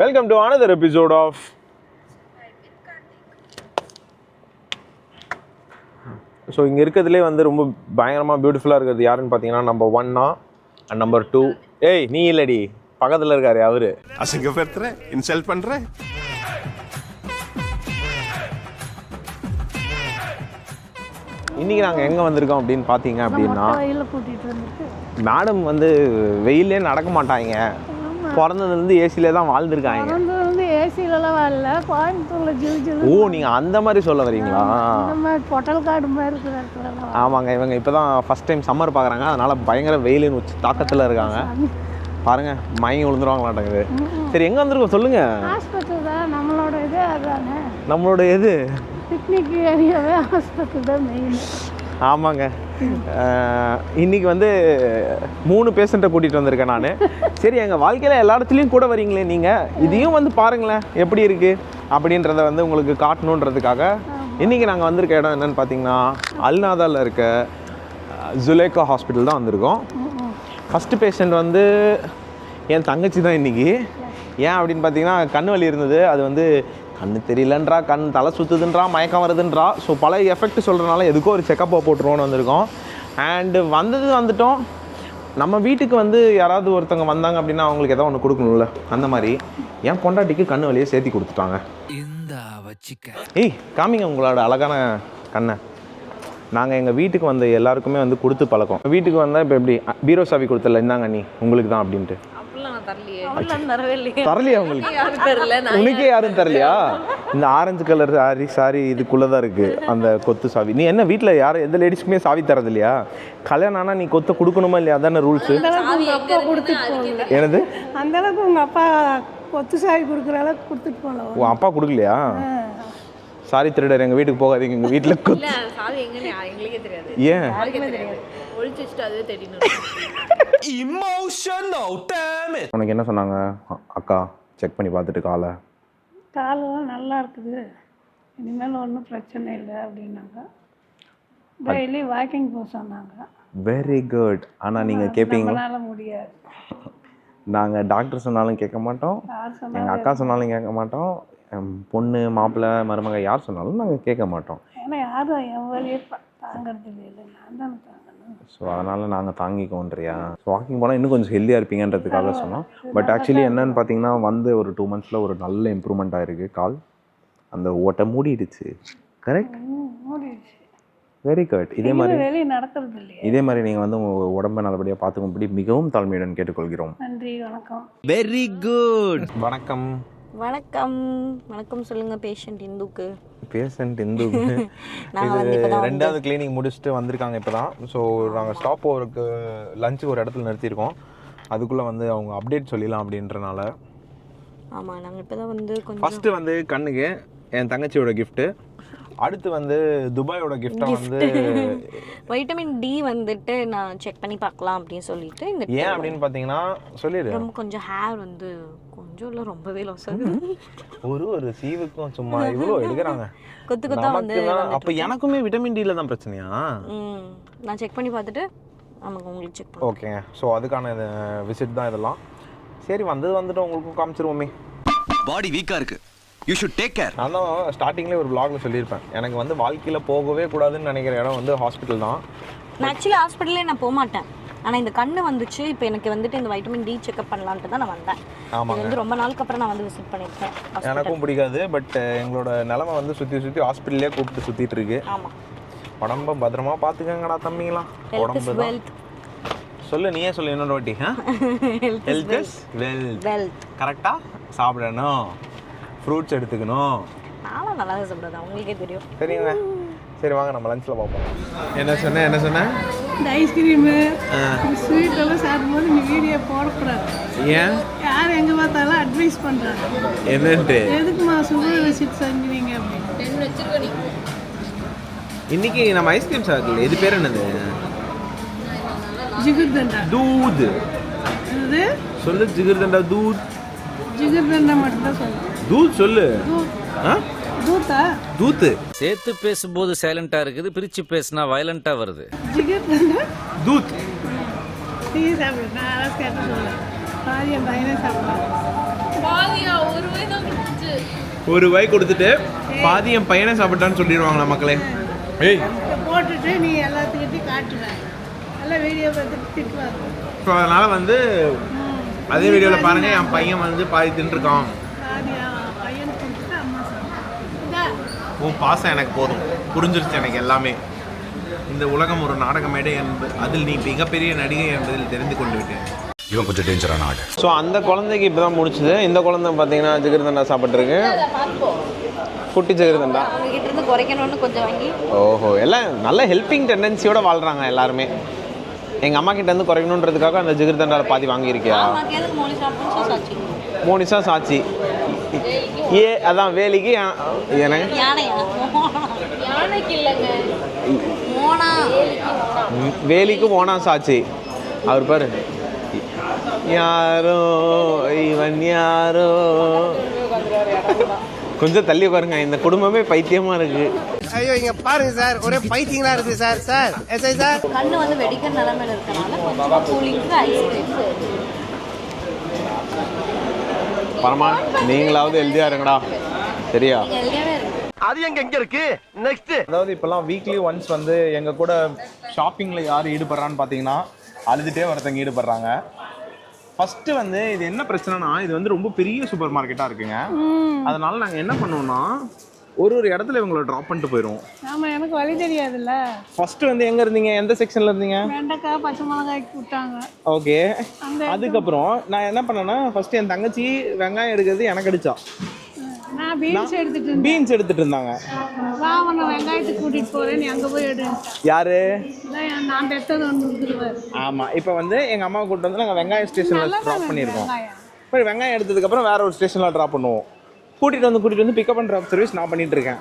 Welcome to another episode of so இங்கே இருக்கிறதுலே வந்து ரொம்ப பயங்கரமாக பியூட்டிஃபுல்லாக இருக்கிறது யாருன்னு பார்த்தீங்கன்னா நம்பர் ஒன்னா அண்ட் நம்பர் டூ ஏய் நீ இல்லடி. பக்கத்தில் இருக்காரு அவரு. அசிங்கப்படுத்துற இன்சல்ட் பண்ற இன்னைக்கு நாங்கள் எங்கே வந்திருக்கோம் அப்படின்னு பார்த்தீங்க அப்படின்னா மேடம் வந்து வெயிலே நடக்க மாட்டாங்க. பிறந்ததுலேருந்து ஏசிலே தான் வாழ்ந்துருக்காங்க. வந்து ஏசிலலாம் வரல கோயம்புத்தூரில் ஜில் ஜில் ஓ நீங்கள் அந்த மாதிரி சொல்ல வரீங்களா? மாதிரி பொட்டல் காடு மாதிரி இருக்கிற ஆமாங்க இவங்க இப்போ தான் ஃபஸ்ட் டைம் சம்மர் பார்க்குறாங்க அதனால பயங்கர வெயிலின் உச்சி தாக்கத்தில் இருக்காங்க. பாருங்க மயங்கி விழுந்துருவாங்களாட்டங்குது. சரி எங்கே வந்திருக்கோம் சொல்லுங்க. ஹாஸ்பிட்டல் தான் நம்மளோட இதே அதானே நம்மளோட எது? பிக்னிக் ஏரியாவே ஹாஸ்பிட்டல் தான் மெயின் ஆமாங்க. இன்னைக்கு வந்து மூணு பேஷண்ட்டை கூட்டிகிட்டு வந்திருக்கேன் நான். சரி எங்கள் வாழ்க்கையில் எல்லா இடத்துலையும் கூட வரீங்களே நீங்கள் இதையும் வந்து பாருங்களேன் எப்படி இருக்குது அப்படின்றத வந்து உங்களுக்கு காட்டணுன்றதுக்காக. இன்றைக்கி நாங்கள் வந்திருக்க இடம் என்னன்னு பார்த்தீங்கன்னா அல்நாதாவில் இருக்க ஜுலேகா ஹாஸ்பிட்டல் தான் வந்திருக்கோம். ஃபஸ்ட்டு பேஷண்ட் வந்து என் தங்கச்சி தான் இன்றைக்கி ஏன் அப்படின்னு பார்த்தீங்கன்னா கண் வலி இருந்தது. அது வந்து கண்ணு தெரியலன்றா கண் தலை சுற்றுதுன்றா மயக்கம் வருதுன்றா. ஸோ பல எஃபெக்ட் சொல்கிறனால எதுக்கோ ஒரு செக்கப்பை போட்டுருவோன்னு வந்திருக்கோம். அண்டு வந்தது வந்துட்டோம். நம்ம வீட்டுக்கு வந்து யாராவது ஒருத்தவங்க வந்தாங்க அப்படின்னா அவங்களுக்கு ஏதோ ஒன்று கொடுக்கணும்ல? அந்த மாதிரி என் பொண்டாட்டிக்கு கண் வலியை சேர்த்தி கொடுத்துட்டாங்க. இந்த வச்சிக்க. ஏய் காமிங்க உங்களோட அழகான கண்ணை. நாங்கள் எங்கள் வீட்டுக்கு வந்த எல்லாருக்குமே வந்து கொடுத்து பழக்கம். வீட்டுக்கு வந்தால் இப்போ எப்படி? பீரோ சாவி கொடுத்தல இந்தாங்க நீ உங்களுக்கு தான் அப்படின்ட்டு. தரலையே. தரலையா உங்களுக்கு? யாரும் உனக்கே தரலையா? இந்த ஆரஞ்சு கலர் சாரி சாரி இதுக்குள்ளே தான் இருக்குது அந்த கொத்து சாவி. நீ என்ன வீட்டில் யாரும் எந்த லேடிஸ்க்குமே சாவி தரது இல்லையா கல்யாணம் ஆனால் நீ கொத்தை கொடுக்கணுமா இல்லையா? அதானே ரூல்ஸு. எனது அந்த அளவுக்கு உங்கள் அப்பா கொத்து சாவி கொடுக்குற அளவுக்கு கொடுத்துட்டு போகல உன் அப்பா கொடுக்கலையா? சாரி திருடர் எங்கள் வீட்டுக்கு போகாதீங்க எங்கள் வீட்டில் கொத்து. இல்ல சாவி எங்கன்னு யா- எங்களுக்கே தெரியாது. ஏன்? இமோஷனல் டேம் உனக்கு என்ன சொன்னாங்க? அ- அக்கா செக் பண்ணி பார்த்துட்டு காலை. காலெல்லாம் நல்லா இருக்குது. இனிமேல் ஒன்றும் பிரச்சனை இல்லை அப்படின்னாங்க. டெய்லி வாக்கிங் போக சொன்னாங்க. வெரி குட் ஆனால் நீங்கள் கேட்பீங்களா நம்மளால முடியாது. நாங்கள் டாக்டர் சொன்னாலும் கேட்க மாட்டோம். யார் சொன்னா எங்கள் அக்கா சொன்னாலும் கேட்க மாட்டோம். எம் பொண்ணு மாப்பிள்ளை மருமக யார் சொன்னாலும் நாங்கள் கேட்க மாட்டோம். ஏன்னா யாரும் என் வழியே ப- தாங்கறது இல்லை. நான் தானே தாங்கணும் ஸோ அதனால் நாங்கள் தாங்கிக்கோன்றியா ஸோ வாக்கிங் போனால் இன்னும் கொஞ்சம் ஹெல்த்தியாக இருப்பீங்கன்றதுக்காக சொன்னோம். பட் ஆக்சுவலி என்னன்னு பார்த்தீங்கன்னா வந்து ஒரு டூ மந்த்ஸில் ஒரு நல்ல இம்ப்ரூவ்மெண்ட் ஆயிருக்கு. கால் அந்த ஓட்டை மூடிடுச்சு. கரெக்ட் வெரி குட் இதே மாதிரி இதே மாதிரி நீங்கள் வந்து உங்கள் உடம்பை நல்லபடியாக பார்த்துக்கும்படி மிகவும் தாழ்மையுடன் கேட்டுக்கொள்கிறோம். நன்றி வணக்கம். வெரி குட் வணக்கம். வணக்கம். வணக்கம் சொல்லுங்க பேஷண்ட் இந்துக்கு. பேஷண்ட் இந்து ரெண்டாவது கிளினிக் முடிச்சுட்டு வந்திருக்காங்க இப்போ தான் ஸோ நாங்கள் ஸ்டாப் ஓவருக்கு லஞ்சுக்கு ஒரு இடத்துல நிறுத்தியிருக்கோம். அதுக்குள்ளே வந்து அவங்க அப்டேட் சொல்லிடலாம் அப்படின்றனால. ஆமா நாங்க இப்பதான் வந்து கொஞ்சம் ஃபஸ்ட்டு வந்து கண்ணுக்கு என் தங்கச்சியோட gift. அடுத்து வந்து துபாயோட கிஃப்ட்டை வந்து வைட்டமின் டி வந்துட்டு நான் செக் பண்ணி பார்க்கலாம் அப்படின்னு சொல்லிட்டு இந்த ஏன் அப்படின்னு பார்த்தீங்கன்னா சொல்லிடு. ரொம்ப கொஞ்சம் ஹேர் வந்து கொஞ்சம் இல்லை ரொம்பவே லாஸ் ஆகுது. ஒரு ஒரு சீவுக்கும் சும்மா இவ்வளோ எடுக்கிறாங்க. கொத்து கொத்தா வந்து அப்போ எனக்குமே விட்டமின் டியில் தான் பிரச்சனையா? நான் செக் பண்ணி பார்த்துட்டு நமக்கு உங்களுக்கு செக் ஓகேங்க ஸோ அதுக்கான விசிட் தான் இதெல்லாம். சரி வந்தது வந்துட்டு உங்களுக்கும் காமிச்சிருவோமே. பாடி வீக்கா இருக்கு. யூ ஷுட் டேக் கேர் நான் தான் ஸ்டார்டிங்லேயே ஒரு vlogல சொல்லியிருப்பேன். எனக்கு வந்து வாழ்க்கையில் போகவே கூடாதுன்னு நினைக்கிற இடம் வந்து ஹாஸ்பிட்டல் தான். நான் ஆக்சுவலி ஹாஸ்பிட்டலே நான் போக மாட்டேன் ஆனால் இந்த கண்ணு வந்துச்சு. இப்போ எனக்கு வந்துட்டு இந்த வைட்டமின் டி செக்அப் பண்ணலான்ட்டு தான் நான் வந்தேன். இது ஆமாங்க வந்து ரொம்ப நாளுக்கு அப்புறம் நான் வந்து விசிட் பண்ணியிருக்கேன். எனக்கும் பிடிக்காது. பட் எங்களோட நிலமை வந்து சுற்றி சுற்றி ஹாஸ்பிட்டல்லே கூப்பிட்டு சுற்றிட்டு இருக்கு. ஆமாம் உடம்ப பத்திரமா பார்த்துக்கங்கடா தம்பிங்களா ஹெல்த் உடம்பு வெல்த் சொல்லு நீயே சொல்லு இன்னொரு வாட்டி ஹெல்த் இஸ் வெல்த் வெல்த் கரெக்டாக சாப்பிடணும். ஃப்ரூட்ஸ் எடுத்துக்கணும். நானும் நல்லா சாப்பிடுறது உங்களுக்கே தெரியும் சரிங்க சரி வாங்க நம்ம லஞ்சில் பார்ப்போம். என்ன சொன்னேன் என்ன சொன்னேன் இந்த ஐஸ்கிரீமு ஸ்வீட் எல்லாம் சாப்பிடும்போது நீ வீடியோ போடக்கூடாது. ஏன்? யார் எங்கே பார்த்தாலும் அட்வைஸ் பண்ணுறாங்க என்னன்ட்டு? எதுக்குமா சுகர் விசிட் செஞ்சுறீங்க அப்படின்னு. இன்னைக்கு நம்ம ஐஸ்கிரீம் சாப்பிடல. இது பேர் என்னது? ஜிகிர்தண்டா. தூத். இது சொல்லு ஜிகிர்தண்டா தூத். ஜிகிர்தண்டா மட்டும்தான் சொல்லணும். தூத் சொல்லு. ஆ? தூத்தா? தூத்து. சேர்த்து பேசும்போது சைலண்டா இருக்குது பிரிச்சு பேசினா வயலண்டா வருது. தூத். நீ சாப்பிடு நான் அதெல்லாம் கேட்டு சொல்ல பாதி என் பையனே சாப்பிடுவாங்க ஒரு ரூபாய் கொடுத்துட்டு பாதி என் பையனை சாப்பிட்டான்னு சொல்லிடுவாங்களா மக்களே? ஏய். போட்டுட்டு நீ எல்லாத்துக்கிட்டையும் காட்டுவேன். எல்லாம் வீடியோ பார்த்துட்டு திட்டுவாங்க ஸோ அதனால் வந்து அதே வீடியோவில் பாருங்கள் என் பையன் வந்து பாதி தின்றுருக்கான் பாதி அவன் பையனுக்கு கொடுத்துட்டு அம்மா சாப்பிடுவேன் இந்தா உன் பாசம் எனக்கு போதும். புரிஞ்சிருச்சு எனக்கு எல்லாமே. இந்த உலகம் ஒரு நாடக மேடை என்பது அதில் நீ மிகப்பெரிய நடிகை என்பதில் தெரிந்து கொண்டு விட்டேன். இவன் கொஞ்சம் டேஞ்சரான ஆடு ஸோ அந்த குழந்தைக்கு இப்போ தான் முடிச்சுது. இந்த குழந்தை பார்த்தீங்கன்னா ஜிகிர்தண்டா சாப்பிட்ருக்கு குட்டி ஜிகிர்தண்டா. இருந்து குறைக்கணும்னு கொஞ்சம் வாங்கி. ஓஹோ எல்லாம் நல்ல ஹெல்பிங் டெண்டன்சியோட வாழ்கிறாங்க எல்லாருமே. எங்கள் அம்மா கிட்ட இருந்து குறைக்கணுன்றதுக்காக அந்த ஜிகிர்தண்டாவில் பாதி வாங்கியிருக்கியா? மோனிஷா சாட்சி. ஏ அதான் வேலிக்கு எனக்கு யானையா? யானைக்கு இல்லைங்க. மோனா. ம், வேலிக்கு போனா சாட்சி. அவர் பாரு. யாரோ இவன் யாரோ. கொஞ்சம் தள்ளி பாருங்க இந்த குடும்பமே பைத்தியமா இருக்கு. ஐயோ இங்க பாருங்க சார் ஒரே பைத்தியங்களா இருக்கு சார் சார். SI sir. கண்ணு வந்து வெடிக்கிற நிலமையில இருக்கனால கொஞ்சமா கூலிங்க்கு ஐஸ்கிரீம் பரமா நீங்களாவது எழுதியா இருங்கடா. சரியா? அது எங்க எங்க இருக்கு? நெக்ஸ்ட் அதாவது இப்போல்லாம் வீக்லி ஒன்ஸ் வந்து எங்கள் கூட ஷாப்பிங்கில் யார் ஈடுபடுறான்னு பார்த்தீங்கன்னா அழுதுகிட்டே ஒருத்தங்க ஈடுபடுறாங்க. ஃபஸ்ட்டு வந்து இது என்ன பிரச்சனைனா இது வந்து ரொம்ப பெரிய சூப்பர் மார்க்கெட்டாக இருக்குங்க. அதனால நாங்கள் என்ன பண்ணுவோம்னா ஒரு ஒரு இடத்துல இவங்களை ட்ராப் பண்ணிட்டு போயிடுவோம் ஆமா எனக்கு வழி தெரியாதுல்ல. ஃபர்ஸ்ட் வந்து எங்கே இருந்தீங்க? எந்த செக்ஷனில் இருந்தீங்க? வெண்டைக்காய் பச்சை மிளகாய்க்கு விட்டாங்க. ஓகே அதுக்கப்புறம் நான் என்ன பண்ணேன்னா ஃபர்ஸ்ட் என் தங்கச்சி வெங்காயம் எடுக்கிறது எனக்கு அடிச்சா. நான் பீன்ஸ் எடுத்துட்டு இருந்தேன். பீன்ஸ் எடுத்துட்டு இருந்தாங்க. வா உன்னை வெங்காயத்துக்கு கூட்டிட்டு போறேன் நீ அங்க போய் எடுன்ட்டான் யாரு? நான் பெத்தது ஒன்று ஆமாம் இப்போ வந்து எங்கள் அம்மாவை கூப்பிட்டு வந்து நாங்கள் வெங்காயம் ஸ்டேஷனில் ட்ராப் பண்ணியிருக்கோம். வெங்காயம். அப்புறம் வெங்காயம் எடுத்ததுக்கப்புறம் வேற ஒரு ஸ்டேஷனில் ட்ராப் பண்ணுவோம். கூட்டிகிட்டு வந்து கூட்டிகிட்டு வந்து பிக்கப் அண்ட் ட்ராப் சர்வீஸ் நான் பண்ணிட்டு இருக்கேன்.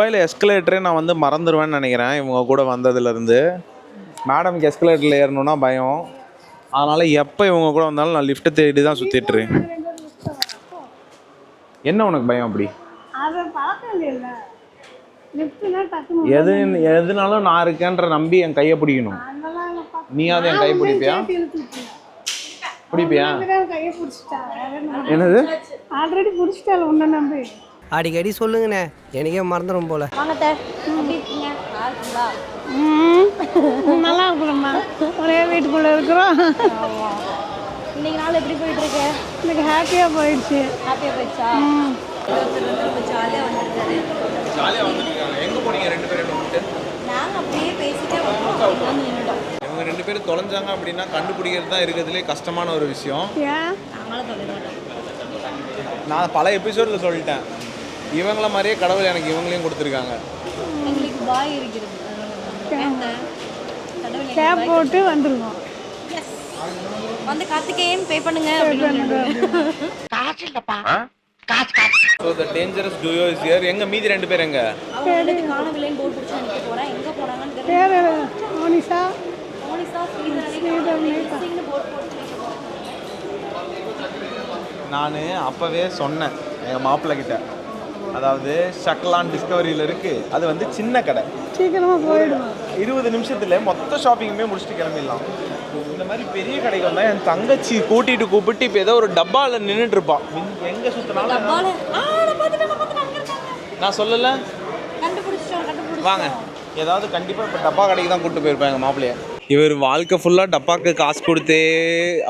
மொபைல் எஸ்கலேட்டரே நான் வந்து மறந்துடுவேன்னு நினைக்கிறேன். இவங்க கூட வந்ததுலேருந்து. மேடம்க்கு எஸ்கலேட்டரில் ஏறணும்னா பயம். அதனால் எப்போ இவங்க கூட வந்தாலும் நான் லிஃப்ட்டை தேடி தான் சுற்றிட்டு இருக்கேன். என்ன உனக்கு பயம் அப்படி? எது எதுனாலும் நான் இருக்கேன்ற நம்பி என் கையை பிடிக்கணும். நீயாவது என் கையை பிடிப்பியா. பிடிப்பியா? என்னது? ஆல்ரெடி பிடிச்சிட்டால உன்னை நம்பி. அடிக்கடி சொல்லுங்கண்ணே. எனக்கே மறந்துடும் போல. நல்லா இருக்கிறோம்மா. ஒரே வீட்டுக்குள்ள இருக்கிறோம். இன்னைக்கு நாள் எப்படி போயிட்டு இருக்கு இன்னைக்கு ஹாப்பியாக போயிடுச்சு. ஹாப்பியா போயிடுச்சா? ரொம்ப ஜாலியா வந்திருக்காரு. ஜாலியாக வந்துருக்காங்க. எங்கே போனீங்க ரெண்டு பேரும்? நாங்க அப்படியே பேசிட்டே வந்தோம். அவங்க ரெண்டு பேரும் தொலைஞ்சாங்க அப்படின்னா கண்டுபிடிக்கிறது தான் இருக்கிறதுலே கஷ்டமான ஒரு விஷயம். ஏன்? நான் பல எபிசோடில் சொல்லிட்டேன். இவங்கள மாதிரியே கடவுள் எனக்கு இவங்களையும் கொடுத்துருக்காங்க. எங்களுக்கு பாய் இருக்கிறது. கேப் போட்டு வந்துருவோம். Yes. வந்து கார்த்திகேயன் பே பண்ணுங்க அப்படின்னு so the dangerous duo is here எங்க மீதி ரெண்டு பேர் எங்க? அவங்க காணவில்லைன்னு போர்டு பிடிச்சி நிற்க போறேன். எங்க போனாங்கன்னு தெரியல. மோனிஷா? நான் அப்போவே சொன்னேன் எங்கள் மாப்பிள்ளை கிட்ட. அதாவது ஷக்லான் டிஸ்கவரியில் இருக்கு. அது வந்து சின்ன கடை. சீக்கிரமா போயிடுவோம் இருபது நிமிஷத்துல மொத்த ஷாப்பிங்குமே முடிச்சுட்டு கிளம்பிடலாம். இந்த மாதிரி பெரிய கடைக்கு வந்தால் என் தங்கச்சி கூட்டிட்டு கூப்பிட்டு இப்போ ஏதோ ஒரு டப்பாவில் நின்றுட்டு இருப்பான் எங்கே சுற்றினாலும் நான் சொல்லலை? வாங்க. ஏதாவது கண்டிப்பாக இப்போ டப்பா கடைக்கு தான் கூப்பிட்டு போயிருப்பேன் எங்கள் மாப்பிள்ளைய. இவர் வாழ்க்கை ஃபுல்லாக டப்பாக்கு காசு கொடுத்தே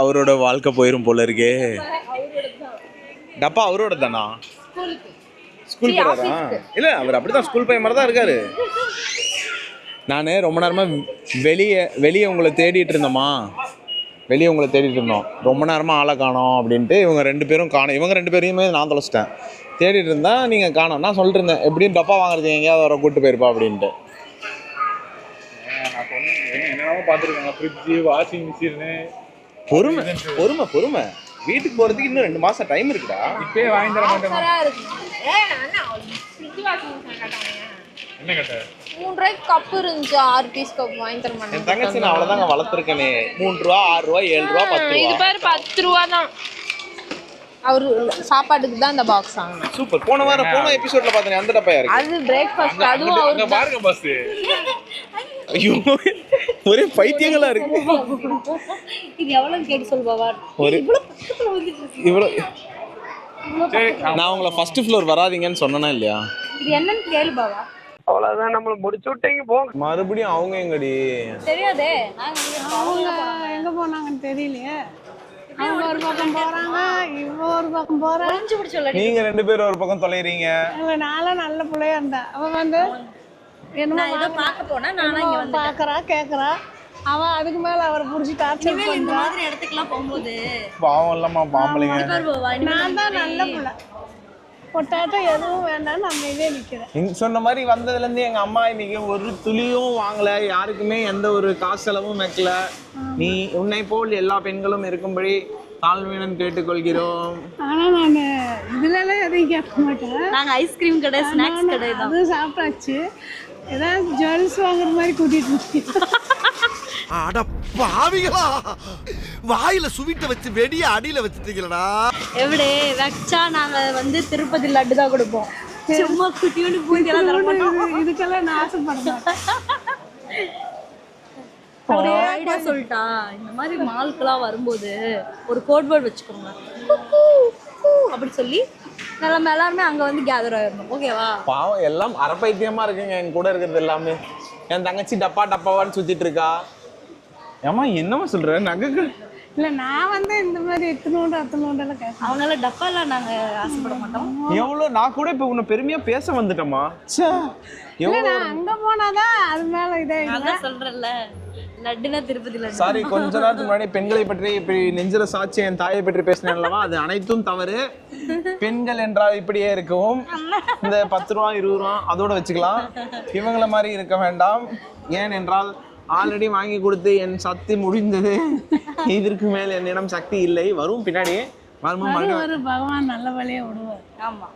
அவரோட வாழ்க்கை போயிரும் போல இருக்கே. டப்பா அவரோட தானா ஸ்கூல் போறாரா? இல்லை அவர் அப்படிதான் ஸ்கூல் பையன் மாதிரி தான் இருக்காரு. நான் ரொம்ப நேரமாக வெளியே வெளியே உங்களை தேடிட்டு இருந்தோமா வெளியே உங்களை தேடிட்டு இருந்தோம். ரொம்ப நேரமாக ஆளை காணோம் அப்படின்ட்டு இவங்க ரெண்டு பேரும் காணோம். இவங்க ரெண்டு பேரையுமே நான் தொலைச்சிட்டேன். தேடிட்டு இருந்தா நீங்கள் காணோம். நான் சொல்லிட்டு இருந்தேன் எப்படியும் டப்பா வாங்குறது எங்கேயாவது வர கூட்டு போயிருப்பா அப்படின்ட்டு. என்னென்னமோ பார்த்துருக்காங்க. ஃப்ரிட்ஜு வாஷிங் மிஷினு பொறுமை பொறுமை பொறுமை. வீட்டுக்கு போகிறதுக்கு இன்னும் ரெண்டு மாதம் டைம் இருக்குடா. இப்பயே வாங்கி தர மாட்டேன் என்ன கேட்ட? மூணு ரூபாய்க்கு கப் இருந்துச்சு. ஆறு பீஸ் கப் வாங்கி தர என் மாட்டேன் தங்கச்சி நான் அவ்வளோதாங்க வளர்த்துருக்கேனே. மூணு ரூபா ஆறு ரூபா ஏழு ரூபா பத்து இது ரூபா பேர் பத்து ரூபா தான். அவர் சாப்பாட்டுக்கு தான் இந்த பாக்ஸ் வாங்கினேன் சூப்பர். போன வாரம் போன எபிசோட்ல பார்த்தேன் அந்த டப்பாயா இருக்கு? அது பிரேக்ஃபாஸ்ட் அதுவும் பாருங்க பஸ் ஐயோ ஒரே பைத்தியங்களா இருக்கு. இது எவ்வளவு கேட்டு சொல்வாவா ஒரு பக்கத்துல வந்துட்டு இருக்கு. இவ்வளோ நான் உங்களை ஃபர்ஸ்ட் ஃப்ளோர் வராதீங்கன்னு சொன்னேனா இல்லையா? இது என்னன்னு கேளு பாவா. அவ்வளவுதான் நம்மள முடிச்சு விட்டீங்க போங்க. மறுபடியும் அவங்க எங்கடி? தெரியாதே. அவங்க எங்கே போனாங்கன்னு தெரியலையே. அவங்க ஒரு பக்கம் போகிறாங்க இவ ஒரு பக்கம் சொல்லடி நீங்க ரெண்டு பேரும் ஒரு பக்கம் தொலைறீங்க. நானும் நல்ல பிள்ளையா இருந்தா. அவன் வந்து நான் ஏதோ பார்க்க போனா நானா இங்க வந்து பார்க்கறா கேட்குறா அவன் அதுக்கு மேல அவரை பிடிச்சி டார்ச்சர் இந்த மாதிரி இடத்துக்குலாம் போகும்போது பாவம் இல்லம்மா பாம்பளைங்க நான் தான் நல்ல பிள்ளை. பொட்டாட்டம் எதுவும் வேண்டாம்னு நம்ம இதே நிற்கிறேன் நீங்க சொன்ன மாதிரி வந்ததுல இருந்து எங்க அம்மா இன்னைக்கு ஒரு துளியும் வாங்கல யாருக்குமே எந்த ஒரு காசு செலவும் வைக்கல. நீ உன்னை போல் எல்லா பெண்களும் இருக்கும்படி தாழ்மையுடன் கேட்டுக்கொள்கிறோம். ஆனால் நான் இதுலலாம் எதையும் கேட்க மாட்டேன். நாங்க ஐஸ்கிரீம் கடை ஸ்நாக்ஸ் கடை தான் அது சாப்பிட்டாச்சு. ஏதாவது ஜுவல்ஸ் வாங்குற மாதிரி கூட்டிட்டு அட பாவிகளா. வாயில சுவிட்ட வச்சு வெடிய அடியில வச்சுட்டீங்களடா. எப்படி வச்சா நாங்க வந்து திருப்பதி லட்டு தான் கொடுப்போம். சும்மா குட்டியோண்டு பூஞ்செல்லாம் தர மாட்டோம். இதுக்கெல்லாம் நான் ஆசைப்பட மாட்டேன். ஒரு ஐடியா சொல்லிட்டா. இந்த மாதிரி மால்க்குலாம் வரும்போது ஒரு கோட் வேர்ட் வச்சுக்கோங்க. அப்படி சொல்லி நம்ம எல்லாருமே அங்க வந்து கேதர் ஆயிடணும் ஓகேவா பாவம் எல்லாம் அறப்பைத்தியமா இருக்குங்க. என் கூட இருக்கிறது எல்லாமே. என் தங்கச்சி டப்பா டப்பாவான்னு சுத்திட்டு இருக்கா. ஏமா என்னம்மா சொல்ற? நகைகள் இல்லை நான் வந்து இந்த மாதிரி எத்தனோண்டு கேட்க அவங்களால டப்பாலாம் நாங்க ஆசைப்பட மாட்டோம். எவ்வளோ நான் கூட இப்போ உன்னை பெருமையா பேச வந்துட்டேம்மா. ச்சே எவ்வளோ நான் அங்கே போனாதான் அது மேலே இதே இல்லை சாரி கொஞ்ச நேரத்துக்கு முன்னாடி பெண்களை பற்றி இப்படி நெஞ்சில சாட்சி என் தாயை பற்றி பேசினேன் அல்லவா? அது அனைத்தும் தவறு. பெண்கள் என்றால் இப்படியே இருக்கவும் இந்த பத்து ரூபா இருபது ரூபா அதோட வச்சுக்கலாம். இவங்கள மாதிரி இருக்க வேண்டாம். ஏன் என்றால் ஆல்ரெடி வாங்கி கொடுத்து என் சக்தி முடிந்தது. இதற்கு மேல் என்னிடம் சக்தி இல்லை. வரும் பின்னாடி. வரும்போது பகவான் நல்ல வழியை விடுவார். ஆமா.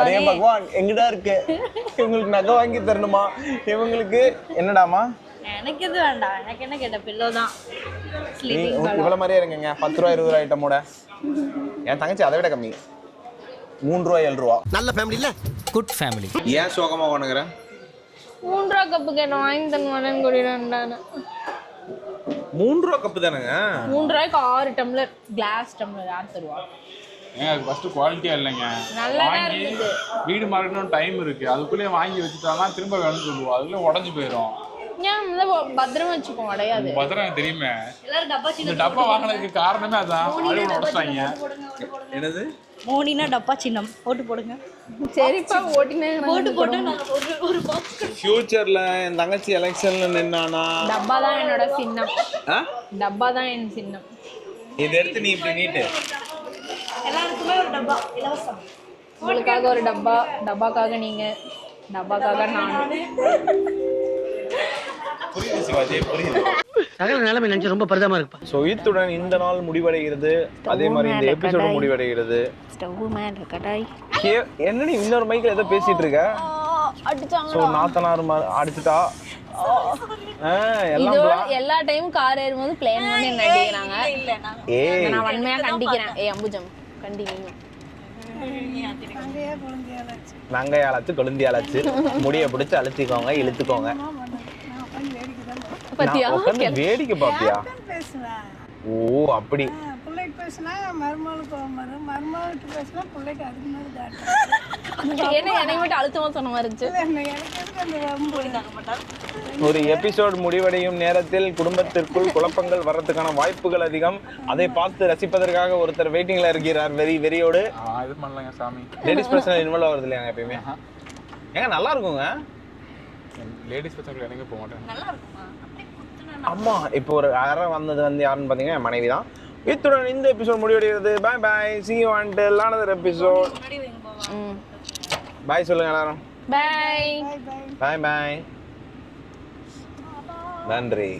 அதே பகவான் எங்கிட்ட இருக்கு? இவங்களுக்கு நகை வாங்கி தரணுமா? இவங்களுக்கு என்னடாமா? எனக்கு எது வேண்டாம். எனக்கு என்ன கேட்ட? பில்லோ தான். இவ்வளவு மாதிரியே இருங்கங்க. பத்து ரூபா இருபது ரூபா ஐட்டமோட என் தங்கச்சி அதை விட கம்மி. மூணு ரூபா ஏழு ரூபா. நல்ல ஃபேமிலி இல்ல? குட் ஃபேமிலி ஏன் சோகமா உனக்குற? மூன்று ரூபா கப்பு கேட்டேன் வாங்கி தருவானு கூட்டிட்டு மூணு ரூபா கப்பு தானேங்க? மூன்று ரூபாய்க்கு ஆறு டம்ளர். கிளாஸ் டம்ளர் யார் தருவா? ஏங்க அது ஃபர்ஸ்ட் குவாலிட்டியா இல்லைங்க. வாங்கி. வீடு மாறணும் டைம் இருக்கு. அதுக்குள்ளேயே வாங்கி வச்சுட்டாங்கன்னா திரும்ப வேணும்னு சொல்லுவோம் அதுக்குள்ளே உடஞ்சு போயிடும் ஏன் பத்திரமா வச்சுக்கோ அடையாது பத்திரம் எனக்கு தெரியுமே. எல்லாரும் டப்பா சின்னம் டப்பா வாங்கினதுக்கு காரணமே அதான். அழுவ உடச்சிட்டாங்க என்னது? மோனினா டப்பா சின்னம் போட்டு போடுங்க. சரிப்பா ஓட்டினே போட்டு போட்டு நாங்க ஒரு ஒரு பாக்ஸ் ஃபியூச்சர்ல என் தங்கச்சி எலெக்ஷன்ல நின்னானா? டப்பா தான் என்னோட சின்னம். ஆ? டப்பா தான் என் சின்னம். இதை எடுத்து நீ இப்படி நீட்டு. எல்லாருக்குமே ஒரு டப்பா இலவசம். உங்களுக்காக ஒரு டப்பா டப்பாக்காக நீங்க டப்பாக்காக நான். புரியுது சிவாஜி புரியுது. சகல நிலைமை நினைச்சு ரொம்ப பரிதமா இருப்பா ஸோ இத்துடன் இந்த நாள் முடிவடைகிறது. அதே மாதிரி இந்த எபிசோடு முடிவடைகிறது. என்னடி இன்னொரு மைக்கில் ஏதோ பேசிட்டு இருக்க? அடிச்சாங்க ஸோ நாத்தனார் அடிச்சுட்டா? இதோட எல்லா டைமும் கார் ஏறும்போது பிளேன் இல்ல நாங்க ஏய். நான் வன்மையா கண்டிக்கிறேன். ஏய் அம்புஜம் கண்டிக்கிறீங்க அங்கேயே குழந்தையாலாச்சு. நங்கை அழைச்சு கொழுந்தி அழைச்சு முடியை பிடிச்சி அழுத்திக்கோங்க இழுத்துக்கோங்க நான் உட்காந்து வேடிக்கை தான் பார்ப்பேன். பத்தியா? வேடிக்கை பார்ப்பியா பேசுவேன்? ஓ அப்படி. பிள்ளைக்கு பேசினா மருமகளுக்கு கோவம் வரும். மருமகளுக்கு பேசினா பிள்ளைக்கு அதுக்கு மேலே காட்டும் என்ன என்னை மட்டும் அழுத்தமா சொன்ன மாதிரி இருந்துச்சு. இல்லை எனக்கு எதுக்கு அந்த வம்பு ஒரு எபிசோட் முடிவடையும் நேரத்தில் குடும்பத்திற்குள் குழப்பங்கள் வர்றதுக்கான வாய்ப்புகள் அதிகம். அதை பார்த்து ரசிப்பதற்காக ஒருத்தர் வெயிட்டிங்ல இருக்கிறார் வெறி வெறியோடு. இது பண்ணலங்க சாமி. லேடிஸ் பர்சனல் இன்வால்வ் ஆகுறது இல்லையாங்க எப்பயுமே? ஏங்க நல்லா இருக்குங்க. லேடிஸ் பசங்க எனக்கு போக மாட்டேன். நல்லா இருக்குமா? அம்மா இப்போ ஒரு அரை வந்தது வந்து யாருன்னு பார்த்தீங்கன்னா என் மனைவி தான். இத்துடன் இந்த எபிசோட் முடிவடைகிறது. Bye bye see you and another episode bye சொல்லுங்க எல்லாரும். பாய் பாய் பாய் நன்றி.